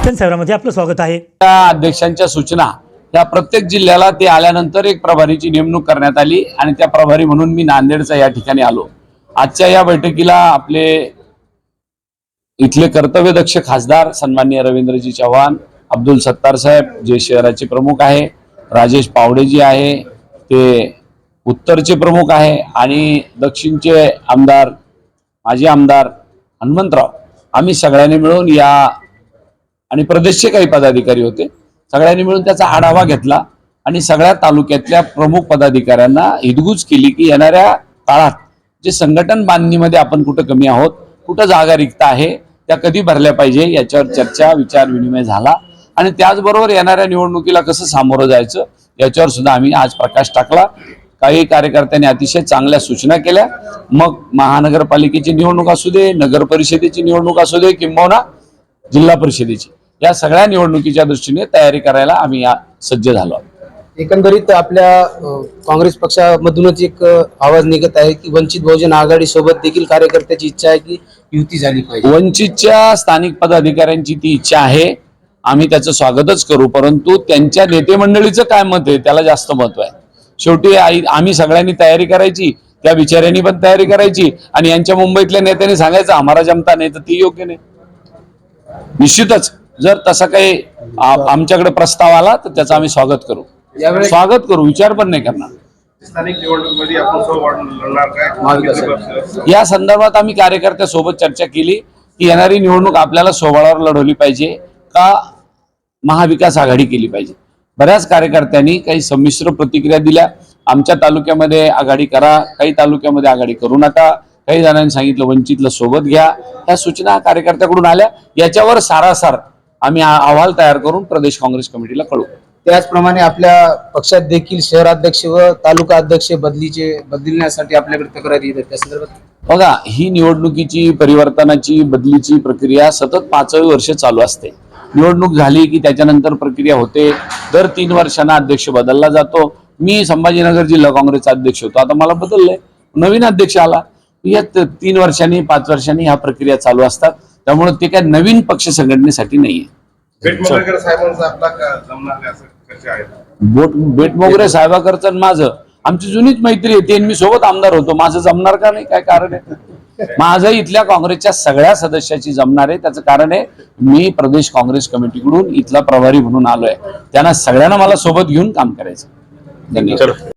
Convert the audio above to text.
दर्शन सेवरामध्ये आपलं स्वागत आहे. त्या अध्यक्षांच्या सूचना या प्रत्येक जिल्ह्याला ते आल्यानंतर एक प्रभारीची नेमणूक करण्यात आली आणि त्या प्रभारी म्हणून मी नांदेडचा या ठिकाणी आलो. आजच्या या बैठकीला आपले इथले कर्तव्यदक्ष खासदार सन्माननीय रवींद्रजी चव्हाण अब्दुल सत्तार साहेब जे शहराचे प्रमुख आहे राजेश पावडेजी आहे ते उत्तरचे प्रमुख आहे आणि दक्षिणचे आमदार माजी आमदार हनुमंतराव. आम्ही सगळ्यांनी मिळून या आणि प्रदेशचे काही पदाधिकारी होते. सगळ्यांनी मिळून त्याचा आढावा घेतला आणि सगळ्या तालुक्यातल्या प्रमुख पदाधिकाऱ्यांना हिदगूज केली की येणाऱ्या काळात जे संघटन बांधणीमध्ये आपण कुठं कमी आहोत कुठं जागा रिक्त आहे त्या कधी भरल्या पाहिजे याच्यावर चर्चा विचार विनिमय झाला. आणि त्याचबरोबर येणाऱ्या निवडणुकीला कसं सामोरं जायचं याच्यावर सुद्धा आम्ही आज प्रकाश टाकला. काही कार्यकर्त्यांनी अतिशय चांगल्या सूचना केल्या. मग महानगरपालिकेची निवडणूक असू दे नगर परिषदेची निवडणूक असू दे किंबहुना जिल्हा परिषदेची. या सगळ्या निवडणुकीच्या दृष्टीने तयारी करायला आम्ही या सज्ज झालो आहोत. एकंदरीत आपल्या काँग्रेस पक्षामधूनच एक आवाज निघत आहे की वंचित बहुजन आघाडी सोबत देखील कार्यकर्त्याची इच्छा आहे की युती झाली पाहिजे. वंचितच्या स्थानिक पदाधिकाऱ्यांची ती इच्छा आहे. आम्ही त्याचं स्वागतच करू परंतु त्यांच्या नेते मंडळीचं काय मत आहे त्याला जास्त महत्त्व आहे. शेवटी आई आम्ही सगळ्यांनी तयारी करायची त्या बिचाऱ्यांनी पण तयारी करायची आणि यांच्या मुंबईतल्या नेत्यांनी सांगायचं आम्हाला जमता नाही तर ती योग्य नाही. निश्चितच. जर तसा काही आमच्याकडे प्रस्ताव आला तर त्याचं आम्ही स्वागत करू. स्वागत करू विचार पण नाही करणार. स्थानिक निवडणुकीमध्ये? या संदर्भात आम्ही कार्यकर्त्यासोबत चर्चा केली की येणारी निवडणूक आपल्याला सोबळावर लढवली पाहिजे का महाविकास आघाडी केली पाहिजे? बऱ्याच कार्यकर्त्यांनी काही संमिश्र प्रतिक्रिया दिल्या. आमच्या तालुक्यामध्ये आघाडी करा काही तालुक्यामध्ये आघाडी करू नका. काही जणांनी सांगितलं वंचितला सोबत घ्या. ह्या सूचना कार्यकर्त्याकडून आल्या. याच्यावर सारासार आम्ही अहवाल तयार करून प्रदेश काँग्रेस कमिटीला कळवू. त्याचप्रमाणे आपल्या पक्षात देखील शहराध्यक्ष व तालुका अध्यक्ष बदलीचे बदलण्यासाठी आपल्याकडे तक्रारी येतात. त्या संदर्भात? बघा ही निवडणुकीची परिवर्तनाची बदलीची प्रक्रिया सतत पाचही वर्ष चालू असते. निवडणूक झाली की त्याच्यानंतर प्रक्रिया होते. दर तीन वर्षांना अध्यक्ष बदलला जातो. मी संभाजीनगर जिल्हा काँग्रेसचा अध्यक्ष होतो. आता मला बदललंय. नवीन अध्यक्ष आला. या तीन वर्षांनी पाच वर्षांनी ह्या प्रक्रिया चालू असतात. त्यामुळे ते काय नवीन पक्ष संघटनेसाठी नाहीये. बोट बेटमोगरे साहेबाकरचं आणि माझं. आमची जुनीच मैत्री आहे ते मी सोबत आमदार होतो. माझं जमणार का नाही? काय कारण आहे? माझं इथल्या काँग्रेसच्या सगळ्या सदस्याची जमणार आहे. त्याचं कारण आहे मी प्रदेश काँग्रेस कमिटीकडून इथला प्रभारी म्हणून आलोय. त्यांना सगळ्यांना मला सोबत घेऊन काम करायचं. धन्यवाद.